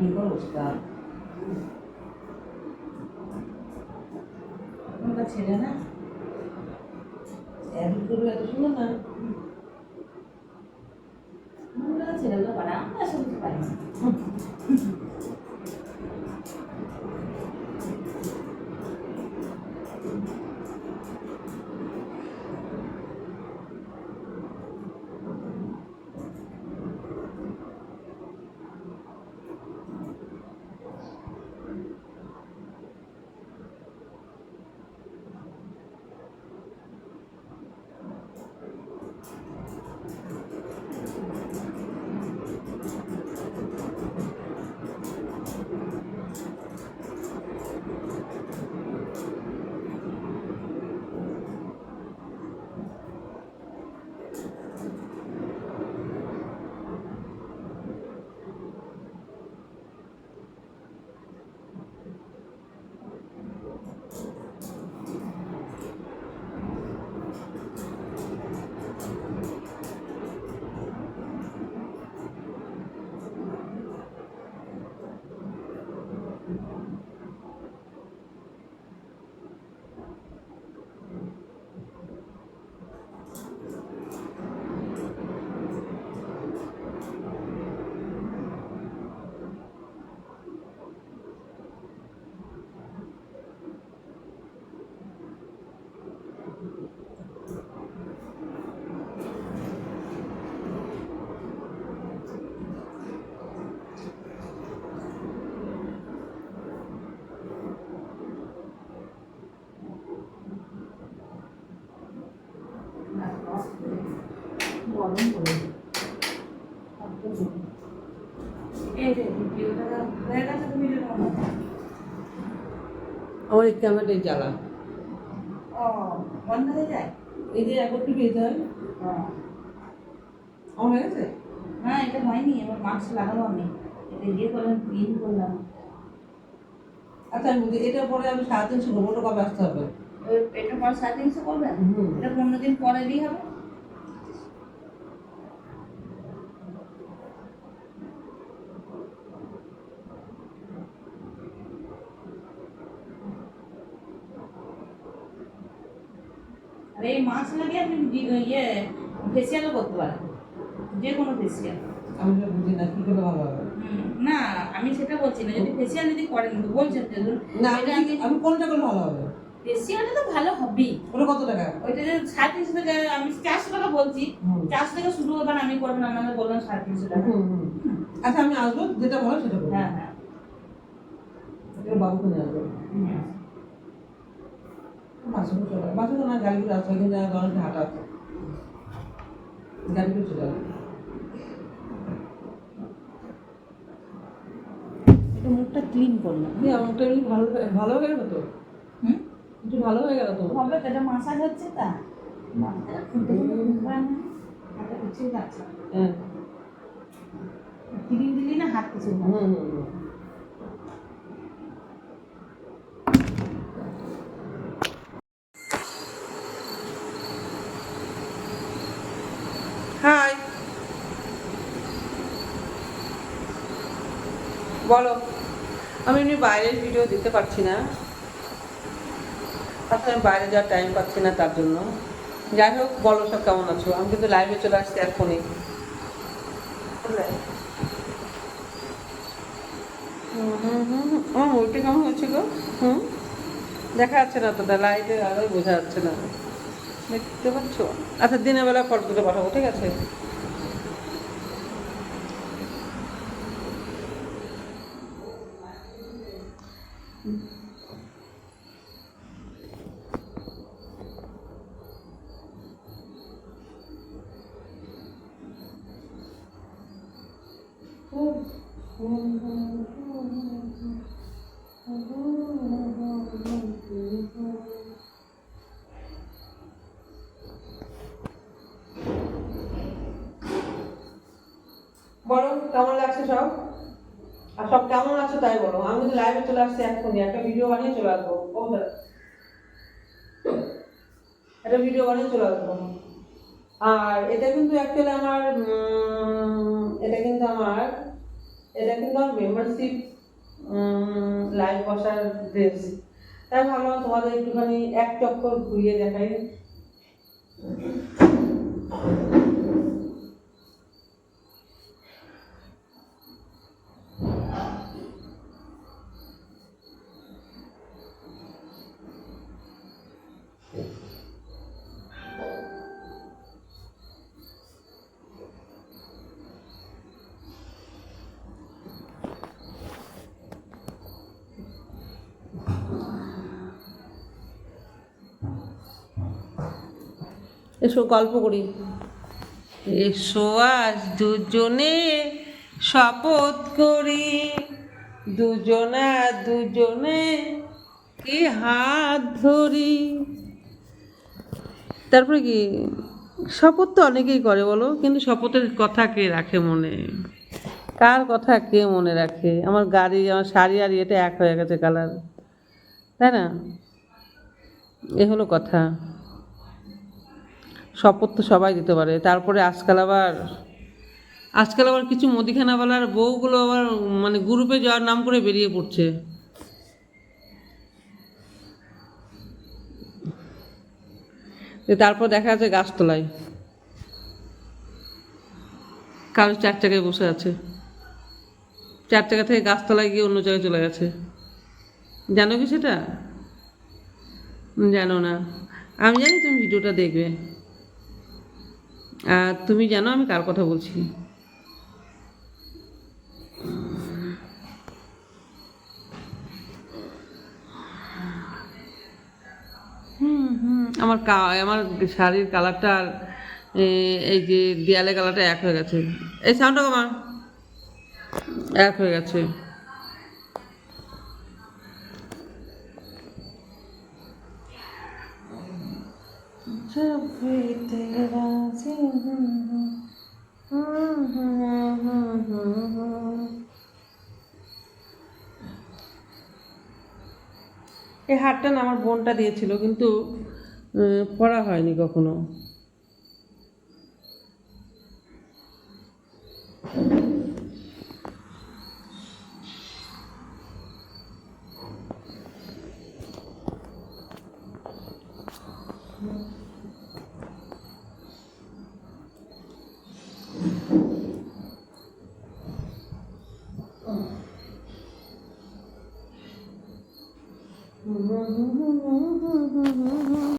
কি অবস্থা ওটা ছেলে না এত সুন্দর না ছেলে তো পারে আমরা শুনতে পারি আমার এই ক্যামেরাটাই জ্বালা। ও বন্ধ হয়ে যায় এই যে একবার কি পেতে হয়। আমার হয়ে গেছে না এটা হয়নি এবার মাস্ক লাগাবো আমি এটা ইয়ে করলাম ক্লিন করলাম আচ্ছা আমি এটা পরে আমি সাড়ে তিনশো করব ওটা কবে আসতে হবে? এটা পর সাড়ে তিনশো করবেন? এটা পনেরো দিন পরে দিয়ে হবে? আর এই মাছ লাগিয়ে আপনি ইয়ে ফেসিয়ালও করতে পারেন। যে কোনো ফেসিয়াল আমি বুঝি না কি করে ভালো হবে? না আমি সেটা বলছি না যদি ফেসিয়াল যদি করেন বলছেন যে না আমি কোনটা করলে ভালো হবে? ফেসিয়ালটা তো ভালো হবেই। ওটা কত টাকা? ওইটা যে সাড়ে তিনশো টাকা আমি চারশো টাকা বলছি। চারশো টাকা শুরু হবেন আমি করবেন আপনাদের বললাম সাড়ে তিনশো টাকা। আচ্ছা আমি আসব যেটা ভালো সেটা হ্যাঁ হ্যাঁ। বাবুকে নিয়ে আসব? বাসন চলে না গাড়িগুলো হাঁটা চলে আসবে এটা মুখটা ক্লিন করলাম দিয়ে আমারটা এমনি ভালো ভালো হয়ে গেল তো? হুম? একটু ভালো হয়ে গেল তো? হবে তো এটা মাসাজ হচ্ছে তা। ফুটে হয় হ্যাঁ। ক্রিম দিলি না হাত কিছু হুম হুম হুম। বলো। আমি এমনি বাইরের ভিডিও দিতে পারছি না। আসলে আমি বাইরে যাওয়ার টাইম পাচ্ছি না তার জন্য। যাই হোক, বলো সব কেমন আছো? আমি কিন্তু লাইভে চলে আসছি এখনই। আমার মুভিটা কেমন হয়েছে গো? হুম? দেখা যাচ্ছে না তো লাইটে আলোয় বোঝা যাচ্ছে না। দেখতে পাচ্ছ? আচ্ছা দিনের বেলা ফটো তুলে পাঠাবো, ঠিক আছে? বলো কেমন লাগছে সব? সব কেমন আছো তাই বলো। আমি কিন্তু লাইভে চলে আসছি এখনই একটা ভিডিও বানিয়ে চলে আসব। একটা ভিডিও বানিয়ে চলে আসব। আর এটা কিন্তু অ্যাকচুয়ালি আমার এটা কিন্তু আমার, এটা কিন্তু আমার মেম্বারশিপ লাইভ বসার ড্রেস তাই ভাবলাম তোমাদের একটুখানি এক চক্কর ঘুরিয়ে দেখাই। এসো, গল্প করি। এসো আজ দুজনে শপথ করি। দুজনা দুজনে কি হাত ধরি। তারপরে কি? শপথ তো অনেকেই করে বলো, কিন্তু শপথের কথা কে রাখে মনে? কার কথা কে মনে রাখে? আমার গাড়ি, আমার শাড়ি আর এটা এক হয়ে গেছে কালার তাই না? এ হলো কথা। শপথ তো সবাই দিতে পারে। তারপরে আজকাল আবার আজকাল আবার কিছু মুদিখানাওয়ালার বউগুলো আবার মানে গ্রুপে যাওয়ার নাম করে বেরিয়ে পড়ছে। তারপর দেখা যাচ্ছে গাছতলায়। কারও চার চাকায় বসে আছে। চার চাকা থেকে গাছতলায় গিয়ে অন্য জায়গায় চলে গেছে। জানো কি সেটা? জানো না। আমি জানি তুমি ভিডিওটা দেখবে। তুমি জানো আমি কার কথা বলছি? আমার কা, আমার শাড়ির কালারটা আর এই যে দেয়ালে কালারটা এক হয়ে গেছে। এই সাউন্ডটা কমা। এক হয়ে গেছে। जब भी এই হারটা না আমার বোনটা দিয়েছিল, কিন্তু পড়া হয়নি কখনো Thank mm -hmm. you.